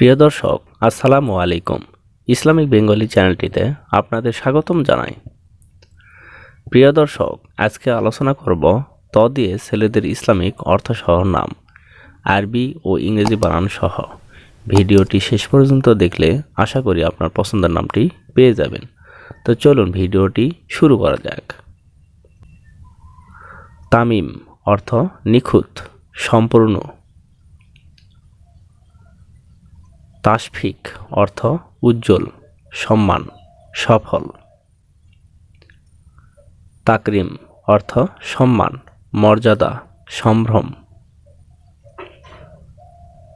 প্রিয় দর্শক, আসসালামু আলাইকুম। ইসলামিক বেঙ্গলি চ্যানেলটিতে আপনাদের স্বাগতম জানাই। প্রিয় দর্শক, আজকে আলোচনা করব ত দিয়ে ছেলেদের ইসলামিক অর্থসহ নাম, আরবি ও ইংরেজি বানান সহ। ভিডিওটি শেষ পর্যন্ত দেখলে আশা করি আপনার পছন্দের নামটি পেয়ে যাবেন। তো চলুন ভিডিওটি শুরু করা যাক। তামিম অর্থ নিখুঁত, সম্পূর্ণ। তাসফিক অর্থ উজ্জ্বল, সম্মান, সফল। তাকরিম অর্থ সম্মান, মর্যাদা, সম্ভ্রম।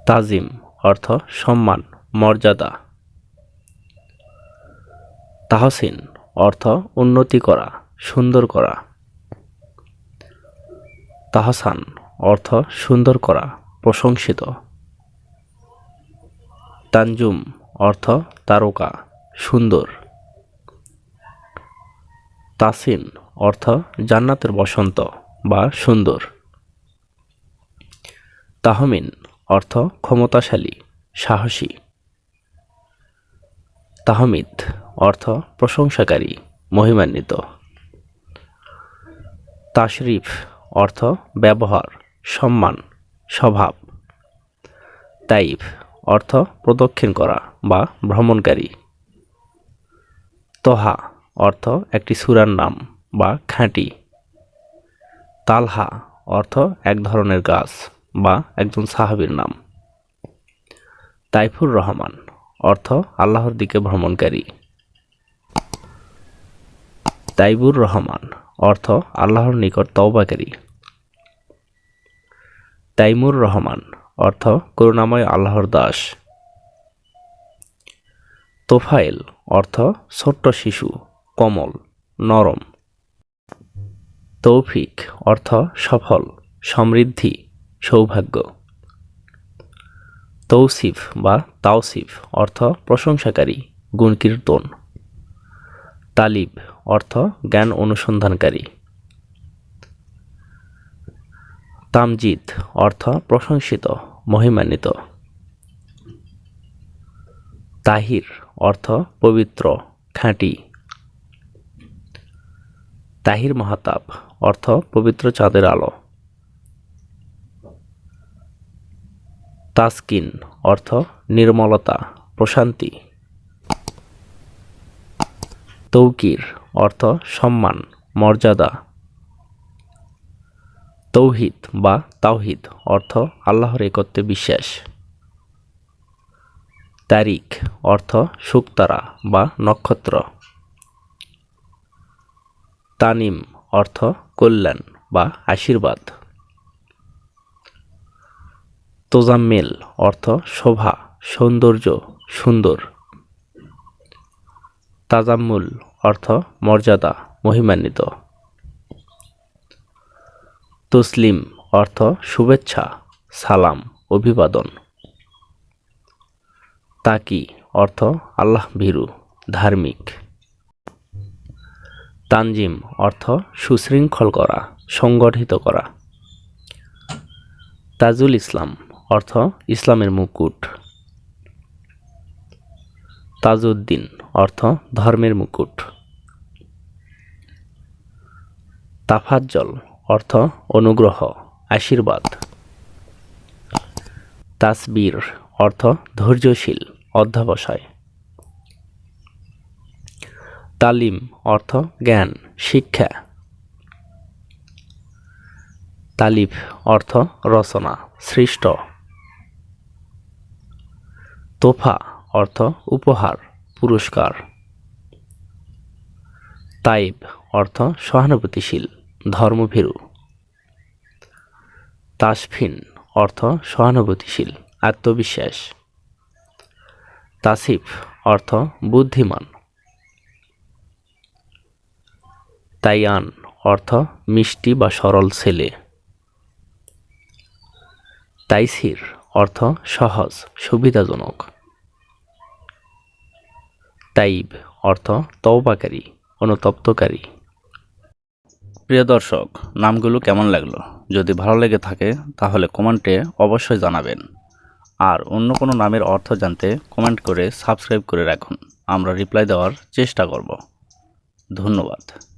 তাজিম অর্থ সম্মান, মর্যাদা। তাহসিন অর্থ উন্নতি করা, সুন্দর করা। তাহসান অর্থ সুন্দর করা, প্রশংসিত। তানজুম, অর্থ তারকা, সুন্দর। তাসিন, অর্থ জান্নাতের বসন্ত বা সুন্দর। তাহমিন, অর্থ ক্ষমতাশালী, সাহসী। তাহমিদ, অর্থ প্রশংসাকারী, মহিমান্বিত। তাশরিফ, অর্থ ব্যবহার, সম্মান, স্বভাব। তাইফ অর্থ প্রদক্ষিণ করা বা ভ্রমণকারী। তহা অর্থ একটি সুরার নাম বা খাঁটি। তালহা অর্থ এক ধরনের গাছ বা একজন সাহাবীর নাম। তাইফুর রহমান অর্থ আল্লাহর দিকে ভ্রমণকারী। তাইবুর রহমান অর্থ আল্লাহর নিকট তওবাকারী। তাইমুর রহমান অর্থ করুণাময় আল্লাহর দাস। তোফাইল অর্থ ছোট্ট শিশু, কমল, নরম। তৌফিক অর্থ সফল, সমৃদ্ধি, সৌভাগ্য। তৌসিফ বা তাওসিফ অর্থ প্রশংসাকারী, গুণকীর্তন। তালিব অর্থ জ্ঞান অনুসন্ধানকারী। তামজিদ, অর্থ প্রশংসিত, মহিমান্বিত। তাহির, অর্থ পবিত্র, খাঁটি। তাহির মহাতাব, অর্থ পবিত্র চাঁদের আলো। তাসকিন, অর্থ নির্মলতা, প্রশান্তি। তৌকির, অর্থ সম্মান, মর্যাদা। তৌহিদ বা তাওহিদ অর্থ আল্লাহর একত্রে বিশ্বাস। তারিখ অর্থ শুকতারা বা নক্ষত্র। তানিম অর্থ কল্যাণ বা আশীর্বাদ। তোজাম্মেল অর্থ শোভা, সৌন্দর্য, সুন্দর। তাজাম্মুল অর্থ মর্যাদা, মহিমান্বিত। তসলিম অর্থ শুভেচ্ছা, সালাম, অভিবাদন। তাকি অর্থ আল্লাহ ভীরু, ধার্মিক। তানজিম অর্থ সুশৃঙ্খল করা, সংগঠিত করা। তাজুল ইসলাম অর্থ ইসলামের মুকুট। তাজউদ্দিন অর্থ ধর্মের মুকুট। তাফাজ্জল অর্থ, অনুগ্রহ, আশীর্বাদ। তাসবির, অর্থ, ধৈর্যশীল, অধ্যবসায়। তালিম, অর্থ, জ্ঞান, শিক্ষা। তালিফ, অর্থ, রচনা, সৃষ্ট। তোফা, অর্থ, উপহার, পুরস্কার। তাইব, অর্থ, সহানুভূতিশীল। ধর্মভীরু। তাসফিন অর্থ সহানুভূতিশীল, আত্মবিশ্বাস। তাসিফ অর্থ বুদ্ধিমান। তাইয়ান অর্থ মিষ্টি বা সরল ছেলে। তাইসির অর্থ সহজ, সুবিধাজনক। তাইব অর্থ তওবাকারী, অনুতপ্তকারী। প্রিয় দর্শক, নামগুলো কেমন লাগল? যদি ভালো লেগে থাকে, তাহলে কমেন্টে অবশ্যই জানাবেন। আর অন্য কোনো নামের অর্থ জানতে কমেন্ট করে সাবস্ক্রাইব করে রাখুন। আমরা রিপ্লাই দেওয়ার চেষ্টা করব। ধন্যবাদ।